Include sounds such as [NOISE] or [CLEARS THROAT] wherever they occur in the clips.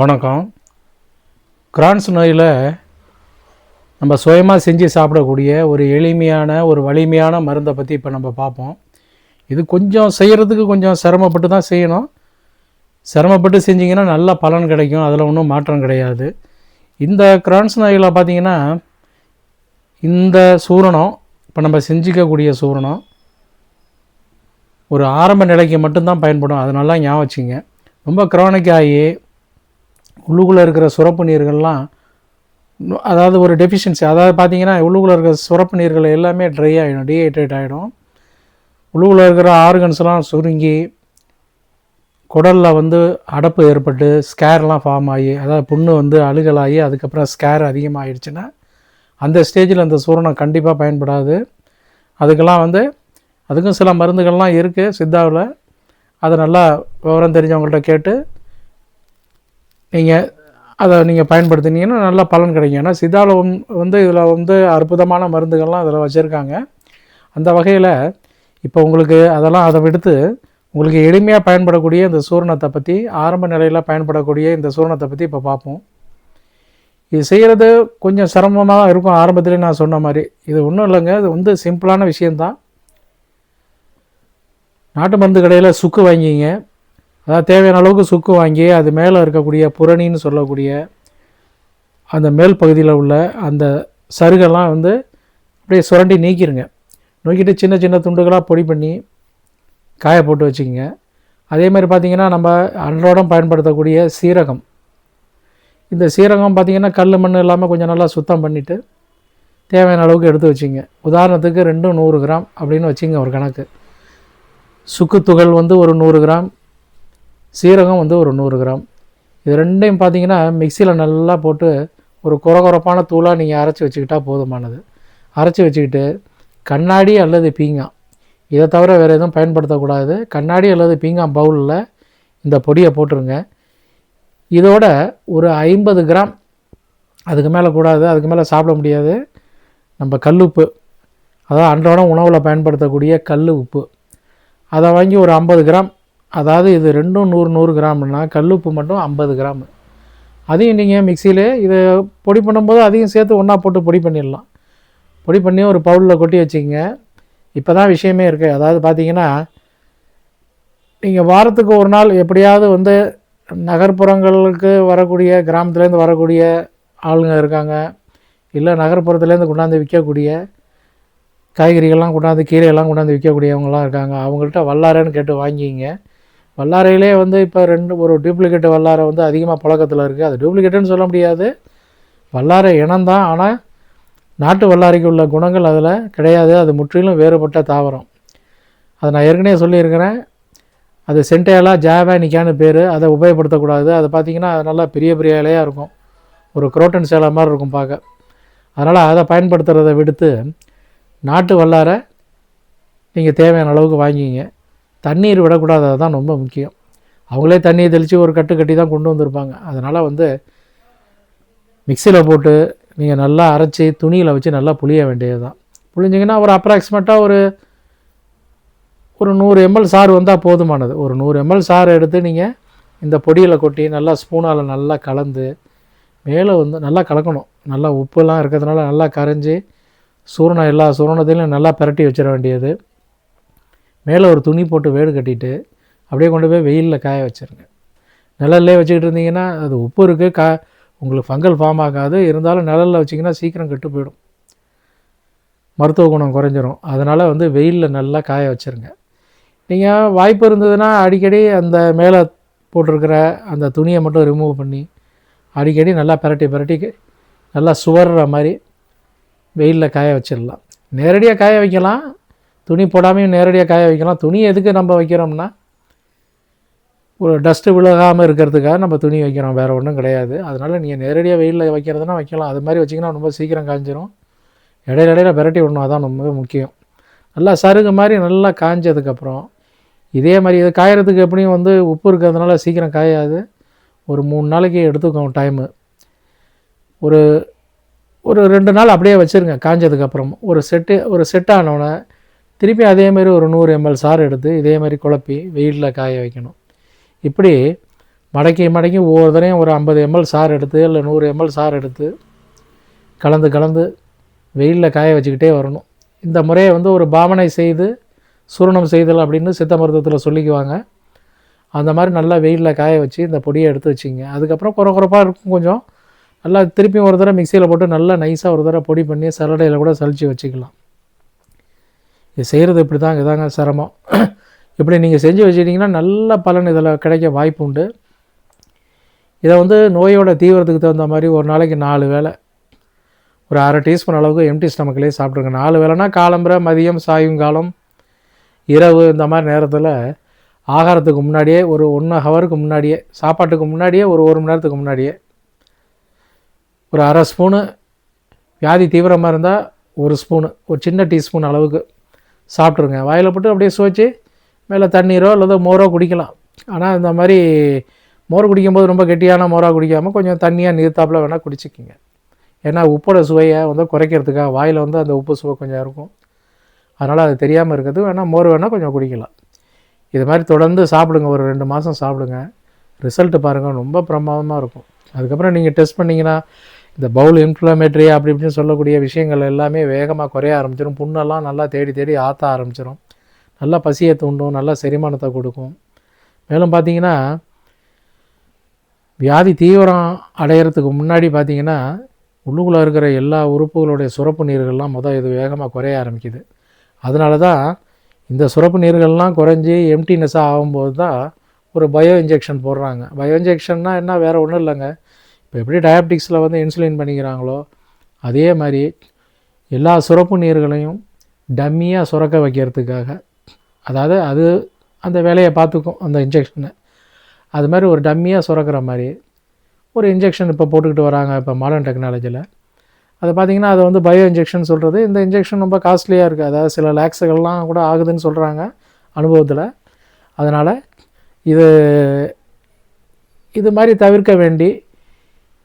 வணக்கம். கிரான்ஸ் நோயில் நம்ம சுயமாக செஞ்சு சாப்பிடக்கூடிய ஒரு எளிமையான ஒரு வலிமையான மருந்தை பற்றி இப்போ நம்ம பார்ப்போம். இது கொஞ்சம் செய்கிறதுக்கு கொஞ்சம் சிரமப்பட்டு தான் செய்யணும். சிரமப்பட்டு செஞ்சிங்கன்னா நல்ல பலன் கிடைக்கும். அதில் ஒன்றும் மாற்றம் கிடையாது. இந்த கிரான்ஸ் நோயில் பார்த்தீங்கன்னா இந்த சூரணம் இப்போ நம்ம செஞ்சிக்கக்கூடிய சூரணம் ஒரு ஆரம்ப நிலைக்கு மட்டும்தான் பயன்படும். அதனால ஞாபகம் வச்சுங்க ரொம்ப க்ரானிக் ஆகி உள்ளுக்குள்ளே இருக்கிற சுரப்பு நீர்கள்லாம் அதாவது ஒரு டெஃபிஷியன்சி அதாவது பார்த்தீங்கன்னா உள்ளுக்குள்ளே இருக்கிற சுரப்பு நீர்கள் எல்லாமே ட்ரை ஆகிடும் டீஹைட்ரேட் ஆகிடும் உள்ளுக்குள்ளே இருக்கிற ஆர்கன்ஸ்லாம் சுருங்கி குடலில் வந்து அடப்பு ஏற்பட்டு ஸ்கேர்லாம் ஃபார்ம் ஆகி அதாவது புண்ணு வந்து அழுகலாகி அதுக்கப்புறம் ஸ்கேர் அதிகமாகிடுச்சுன்னா அந்த ஸ்டேஜில் அந்த சூரணம் கண்டிப்பாக பயன்படாது. அதுக்கெல்லாம் வந்து அதுக்கும் சில மருந்துகள்லாம் இருக்குது சித்தாவில். அதை நல்லா விவரம் தெரிஞ்சவங்கள்ட்ட கேட்டு நீங்கள் அதை நீங்கள் பயன்படுத்தினீங்கன்னா நல்ல பலன் கிடைக்கும். ஏன்னா சித்தாவில் வந்து இதில் வந்து அற்புதமான மருந்துகள்லாம் இதில் வச்சுருக்காங்க. அந்த வகையில் இப்போ உங்களுக்கு அதெல்லாம் அதை விடுத்து உங்களுக்கு எளிமையாக பயன்படக்கூடிய இந்த சூரணத்தை பற்றி ஆரம்ப நிலையில் பயன்படக்கூடிய இந்த சூரணத்தை பற்றி இப்போ பார்ப்போம் இது செய்கிறது கொஞ்சம் சிரமமாக இருக்கும் ஆரம்பத்திலே நான் சொன்ன மாதிரி. இது ஒன்றும் இல்லைங்க. இது வந்து சிம்பிளான விஷயந்தான் நாட்டு மருந்து கடையில் சுக்கு வாங்கிங்க. அதாவது தேவையான அளவுக்கு சுக்கு வாங்கி அது மேலே இருக்கக்கூடிய புரணின்னு சொல்லக்கூடிய அந்த மேல் பகுதியில் உள்ள அந்த சருகெல்லாம் வந்து அப்படியே சுரண்டி நீக்கிடுங்க நோக்கிட்டு சின்ன சின்ன துண்டுகளாக பொடி பண்ணி காய போட்டு வச்சுக்கோங்க. அதே மாதிரி பார்த்திங்கன்னா நம்ம அன்றாடம் பயன்படுத்தக்கூடிய சீரகம். இந்த சீரகம் பார்த்திங்கன்னா கல் மண் இல்லாமல் கொஞ்சம் நல்லா சுத்தம் பண்ணிவிட்டு தேவையான அளவுக்கு எடுத்து வச்சுங்க உதாரணத்துக்கு ரெண்டும் நூறு கிராம் அப்படின்னு வச்சுங்க ஒரு கணக்கு. சுக்குத்துகள் வந்து ஒரு நூறு கிராம் சீரகம் வந்து ஒரு நூறு கிராம். இது ரெண்டையும் பார்த்தீங்கன்னா மிக்சியில் நல்லா போட்டு ஒரு குறகுறப்பான தூளாக நீங்கள் அரைச்சி வச்சுக்கிட்டால் போதுமானது. அரைச்சி வச்சுக்கிட்டு கண்ணாடி அல்லது பீங்கான் இதை தவிர வேறு எதுவும் பயன்படுத்தக்கூடாது. கண்ணாடி அல்லது பீங்கான் பவுலில் இந்த பொடியை போட்டுருங்க. இதோட ஒரு ஐம்பது கிராம் அதுக்கு மேலே கூடாது அதுக்கு மேலே சாப்பிட முடியாது. நம்ம கல்லுப்பு அதாவது அன்றாடம் உணவில் பயன்படுத்தக்கூடிய கல் உப்பு. அதை வாங்கி ஒரு ஐம்பது கிராம் அதாவது இது ரெண்டும் நூறு நூறு கிராம்னா கல்லுப்பு மட்டும் ஐம்பது கிராம். அதையும் நீங்கள் மிக்சியில் இதை பொடி பண்ணும்போது அதையும் சேர்த்து ஒன்றா போட்டு பொடி பண்ணிடலாம். பொடி பண்ணி ஒரு பவுலில் கொட்டி வச்சுக்கோங்க. இப்போ தான் விஷயமே இருக்குது அதாவது பார்த்தீங்கன்னா நீங்கள் வாரத்துக்கு ஒரு நாள் எப்படியாவது வந்து நகர்ப்புறங்களுக்கு வரக்கூடிய கிராமத்துலேருந்து வரக்கூடிய ஆளுங்க இருக்காங்க. இல்லை நகர்ப்புறத்துலேருந்து கொண்டாந்து விற்கக்கூடிய காய்கறிகள்லாம் கொண்டாந்து கீரையெல்லாம் கொண்டாந்து விற்கக்கூடியவங்களாம் இருக்காங்க. அவங்கள்ட்ட வல்லாரேன்னு கேட்டு வாங்கிங்க வல்லாரையிலே வந்து இப்போ ரெண்டு ஒரு டூப்ளிகேட் வல்லாரை வந்து அதிகமாக புழக்கத்தில் இருக்குது அது டூப்ளிகேட்டுன்னு சொல்ல முடியாது. வல்லாரை இனம்தான் ஆனால் நாட்டு வல்லாரைக்கு உள்ள குணங்கள் அதில் கிடையாது. அது முற்றிலும் வேறுபட்ட தாவரம். அதை நான் ஏற்கனவே சொல்லியிருக்கிறேன். அது சென்டேலா ஜாவானிக்கான்னு பேர். அதை உபயோகப்படுத்தக்கூடாது. அதை பார்த்திங்கன்னா அது நல்லா பெரிய பெரிய இலையாக இருக்கும். ஒரு குரோட்டன் சேலை மாதிரி இருக்கும் பார்க்க. அதனால் அதை பயன்படுத்துகிறத விடுத்து நாட்டு வல்லாரை நீங்கள் தேவையான அளவுக்கு வாங்கிங்க தண்ணீர் விடக்கூடாது அதுதான் ரொம்ப முக்கியம். அவங்களே தண்ணியை தெளித்து ஒரு கட்டு கட்டி தான் கொண்டு வந்திருப்பாங்க. அதனால் வந்து மிக்சியில் போட்டு நீங்கள் நல்லா அரைச்சி துணியில் வச்சு நல்லா புளிய வேண்டியது தான் புளிஞ்சிங்கன்னா ஒரு அப்ராக்சிமேட்டாக ஒரு ஒரு நூறு எம்எல் சாறு வந்தால் போதுமானது. ஒரு நூறு எம்எல் சாறு எடுத்து நீங்கள் இந்த பொடியில் கொட்டி நல்லா ஸ்பூனால் நல்லா கலந்து மேலே வந்து நல்லா கலக்கணும். நல்லா உப்புலாம் இருக்கிறதுனால நல்லா கரைஞ்சி சூரணம் எல்லா சூரணத்திலையும் நல்லா பிரட்டி வச்சிட வேண்டியது. மேலே ஒரு துணி போட்டு வேடு கட்டிட்டு அப்படியே கொண்டு போய் வெயிலில் காய வச்சுருங்க. நிழல்லே வச்சுக்கிட்டு இருந்தீங்கன்னா அது உப்பு இருக்குது கா உங்களுக்கு ஃபங்கல் ஃபார்ம் ஆகாது. இருந்தாலும் நிழலில் வச்சிங்கன்னா சீக்கிரம் கெட்டு போயிடும். மருத்துவ குணம் குறைஞ்சிரும். அதனால் வந்து வெயிலில் நல்லா காய வச்சிருங்க. நீங்கள் வாய்ப்பு இருந்ததுன்னா அடிக்கடி அந்த மேலே போட்டிருக்கிற அந்த துணியை மட்டும் ரிமூவ் பண்ணி அடிக்கடி நல்லா பிரட்டி பரட்டி நல்லா சுவர்ற மாதிரி வெயிலில் காய வச்சிடலாம். நேரடியாக காய வைக்கலாம். துணி போடாமையும் நேரடியாக காய வைக்கலாம். துணி எதுக்கு நம்ம வைக்கிறோம்னா ஒரு டஸ்ட்டு விழுகாமல் இருக்கிறதுக்காக நம்ம துணி வைக்கிறோம். வேறு ஒன்றும் கிடையாது. அதனால் நீங்கள் நேரடியாக வெயிலில் வைக்கிறதுனா வைக்கலாம். அது மாதிரி வச்சிங்கன்னா ரொம்ப சீக்கிரம் காஞ்சிரும். இடையில இடையில விரட்டி விடணும். அதான் ரொம்ப முக்கியம். நல்லா சருகு மாதிரி நல்லா காய்ஞ்சதுக்கப்புறம் இதே மாதிரி இது காயறதுக்கு எப்படியும் வந்து உப்பு இருக்கிறதுனால சீக்கிரம் காயாது. ஒரு மூணு நாளைக்கு எடுத்துக்கும் டைமு ஒரு ஒரு ரெண்டு நாள் அப்படியே வச்சுருங்க. காய்ஞ்சதுக்கப்புறம் ஒரு செட்டு ஒரு செட் ஆனவுடனே திருப்பி அதே மாதிரி ஒரு நூறு எம்எல் சாறு எடுத்து இதே மாதிரி குழப்பி வெயிலில் காய வைக்கணும். இப்படி மடக்கி மடக்கி ஒவ்வொரு தடையும் ஒரு ஐம்பது எம்எல் சாறு எடுத்து இல்லை நூறு எம்எல் சாறு எடுத்து கலந்து கலந்து வெயிலில் காய வச்சுக்கிட்டே வரணும். இந்த முறையை வந்து ஒரு பாவனை செய்து சூரணம் செய்தல் அப்படின்னு சித்த மருத்துவத்தில் சொல்லிக்குவாங்க. அந்த மாதிரி நல்லா வெயிலில் காய வச்சு இந்த பொடியை எடுத்து வச்சிங்க. அதுக்கப்புறம் குறை குறைப்பாக இருக்கும் கொஞ்சம். நல்லா திருப்பியும் ஒரு தடவை மிக்சியில் போட்டு நல்லா நைஸாக ஒரு தடவை பொடி பண்ணி சலடையில் கூட சலிச்சு வச்சுக்கலாம். இது செய்கிறது இப்படி தான் இதாங்க சிரமம். [CLEARS THROAT] இப்படி நீங்கள் செஞ்சு வச்சுட்டிங்கன்னா நல்ல பலன் இதில் கிடைக்க வாய்ப்பு உண்டு. இதை வந்து நோயோட தீவிரத்துக்கு தகுந்த மாதிரி ஒரு நாளைக்கு நாலு வேளை ஒரு அரை டீஸ்பூன் அளவுக்கு எம்டி ஸ்டமக்கிலே சாப்பிட்ருங்க நாலு வேலைனா காலம்புரை மதியம் சாயங்காலம் இரவு இந்த மாதிரி நேரத்தில் ஆகாரத்துக்கு முன்னாடியே ஒரு ஒன்று ஹவருக்கு முன்னாடியே சாப்பாட்டுக்கு முன்னாடியே ஒரு ஒரு மணி நேரத்துக்கு முன்னாடியே ஒரு அரை ஸ்பூனு வியாதி தீவிரமாக இருந்தால் ஒரு ஸ்பூனு ஒரு சின்ன டீஸ்பூன் அளவுக்கு சாப்பிட்ருங்க வாயில் போட்டு அப்படியே சுவைச்சு மேலே தண்ணீரோ அல்லது மோரோ குடிக்கலாம். ஆனால் இந்த மாதிரி மோர் குடிக்கும்போது ரொம்ப கெட்டியான மோராக குடிக்காமல் கொஞ்சம் தண்ணியாக நீர்த்தாப்பில் வேணால் குடிச்சிக்கிங்க. ஏன்னா உப்போட சுவையை வந்து குறைக்கிறதுக்காக வாயில் வந்து அந்த உப்பு சுவை கொஞ்சம் இருக்கும். அதனால் அது தெரியாமல் இருக்கிறது. வேணால் மோர் வேணால் கொஞ்சம் குடிக்கலாம். இது மாதிரி தொடர்ந்து சாப்பிடுங்க. ஒரு ரெண்டு மாதம் சாப்பிடுங்க. ரிசல்ட்டு பாருங்கள் ரொம்ப பிரமாதமாக இருக்கும். அதுக்கப்புறம் நீங்கள் டெஸ்ட் பண்ணிங்கன்னா இந்த பவுல் இன்ஃப்ளமேட்ரி அப்படி இப்படின்னு சொல்லக்கூடிய விஷயங்கள் எல்லாமே வேகமாக குறைய ஆரம்பிச்சிடும் புண்ணெல்லாம் நல்லா தேடி தேடி ஆற்ற ஆரம்பிச்சிடும் நல்லா பசியை தூண்டும் நல்லா செரிமானத்தை கொடுக்கும். மேலும் பார்த்தீங்கன்னா வியாதி தீவிரம் அடையிறதுக்கு முன்னாடி பார்த்திங்கன்னா உள்ளுக்குள்ளே இருக்கிற எல்லா உறுப்புகளுடைய சுரப்பு நீர்கள்லாம் மொதல் இது வேகமாக குறைய ஆரம்பிக்குது. அதனால தான் இந்த சுரப்பு நீர்கள்லாம் குறைஞ்சி எம்டினஸ்ஸாக ஆகும்போது தான் ஒரு பயோ இன்ஜெக்ஷன் போடுறாங்க. பயோ இன்ஜெக்ஷன்னா என்ன? வேறு ஒன்றும் இல்லைங்க. இப்போ எப்படி டயாபெட்டிக்ஸில் வந்து இன்சுலின் பண்ணிக்கிறாங்களோ அதே மாதிரி எல்லா சுரப்பு நீர்களையும் டம்மியாக சுரக்க வைக்கிறதுக்காக அதாவது அது அந்த வேலையை பார்த்துக்கும் அந்த இன்ஜெக்ஷனை அது மாதிரி ஒரு டம்மியாக சுரக்கிற மாதிரி ஒரு இன்ஜெக்ஷன் இப்போ போட்டுக்கிட்டு வராங்க இப்போ மாடர்ன் டெக்னாலஜியில் அதை பார்த்திங்கன்னா அதை வந்து பயோ இன்ஜெக்ஷன் சொல்கிறது இந்த இன்ஜெக்ஷன் ரொம்ப காஸ்ட்லியாக இருக்குது அதாவது சில லேக்ஸுகள்லாம் கூட ஆகுதுன்னு சொல்கிறாங்க அனுபவத்தில். அதனால் இது இது மாதிரி தவிர்க்க வேண்டி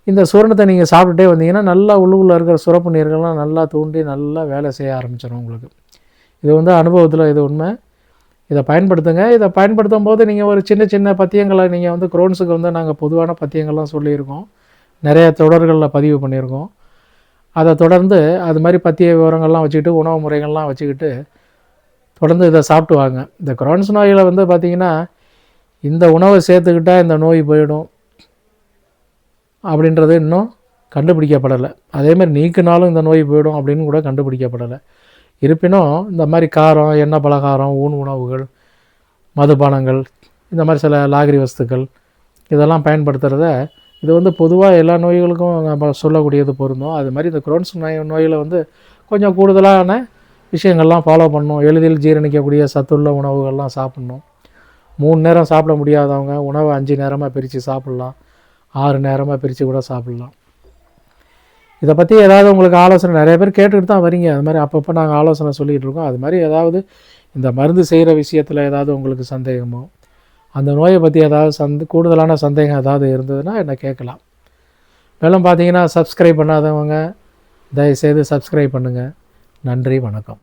இந்த சூரணத்தை நீங்கள் சாப்பிட்டுட்டே வந்தீங்கன்னா நல்லா உள்ளுக்குள்ளே இருக்கிற சுரப்பு நீர்கள்லாம் நல்லா தூண்டி நல்லா வேலை செய்ய ஆரம்பிச்சிடும் உங்களுக்கு. இது வந்து அனுபவத்தில் இது உண்மை. இதை பயன்படுத்துங்க. இதை பயன்படுத்தும் போது நீங்கள் ஒரு சின்ன சின்ன பத்தியங்களை நீங்கள் வந்து குரோன்ஸுக்கு வந்து நாங்கள் பொதுவான பத்தியங்கள்லாம் சொல்லியிருக்கோம். நிறைய தொடர்களில் பதிவு பண்ணியிருக்கோம். அதை தொடர்ந்து அது மாதிரி பத்திய விவரங்கள்லாம் வச்சுக்கிட்டு உணவு முறைகள்லாம் வச்சுக்கிட்டு தொடர்ந்து இதை சாப்பிட்டு வாங்க. இந்த குரோன்ஸ் நோயில் வந்து பார்த்திங்கன்னா இந்த உணவை சேர்த்துக்கிட்டால் இந்த நோய் போயிடும். அப்படின்றது இன்னும் கண்டுபிடிக்கப்படலை. அதேமாதிரி நீக்கினாலும் இந்த நோய் போயிடும் அப்படின்னு கூட கண்டுபிடிக்கப்படலை. இருப்பினும் இந்த மாதிரி காரம் எண்ணெய் பலகாரம் ஊன் உணவுகள் மதுபானங்கள் இந்த மாதிரி சில லாகரி வஸ்துக்கள் இதெல்லாம் பயன்படுத்துகிறத இது வந்து பொதுவாக எல்லா நோய்களுக்கும் நம்ம சொல்லக்கூடியது பொருந்தும். அது மாதிரி இந்த குரோன்ஸ் நோய் நோயில் வந்து கொஞ்சம் கூடுதலான விஷயங்கள்லாம் ஃபாலோ பண்ணணும். எளிதில் ஜீரணிக்கக்கூடிய சத்துள்ள உணவுகள்லாம் சாப்பிட்ணும். மூணு நேரம் சாப்பிட முடியாதவங்க உணவை அஞ்சு நேரமாக பிரித்து சாப்பிட்லாம். ஆறு நேரமாக பிரித்து கூட சாப்பிட்லாம். இதை பற்றி ஏதாவது உங்களுக்கு ஆலோசனை நிறைய பேர் கேட்டுக்கிட்டு தான் வரீங்க. அது மாதிரி அப்பப்போ நாங்கள் ஆலோசனை சொல்லிகிட்டு இருக்கோம். அது மாதிரி ஏதாவது இந்த மருந்து செய்கிற விஷயத்தில் ஏதாவது உங்களுக்கு சந்தேகமோ அந்த நோயை பற்றி ஏதாவது சந்த கூடுதலான சந்தேகம் ஏதாவது இருந்ததுன்னா என்னை கேட்கலாம். மேலும் பார்த்தீங்கன்னா சப்ஸ்கிரைப் பண்ணாதவங்க தயவுசெய்து சப்ஸ்கிரைப் பண்ணுங்கள் நன்றி வணக்கம்.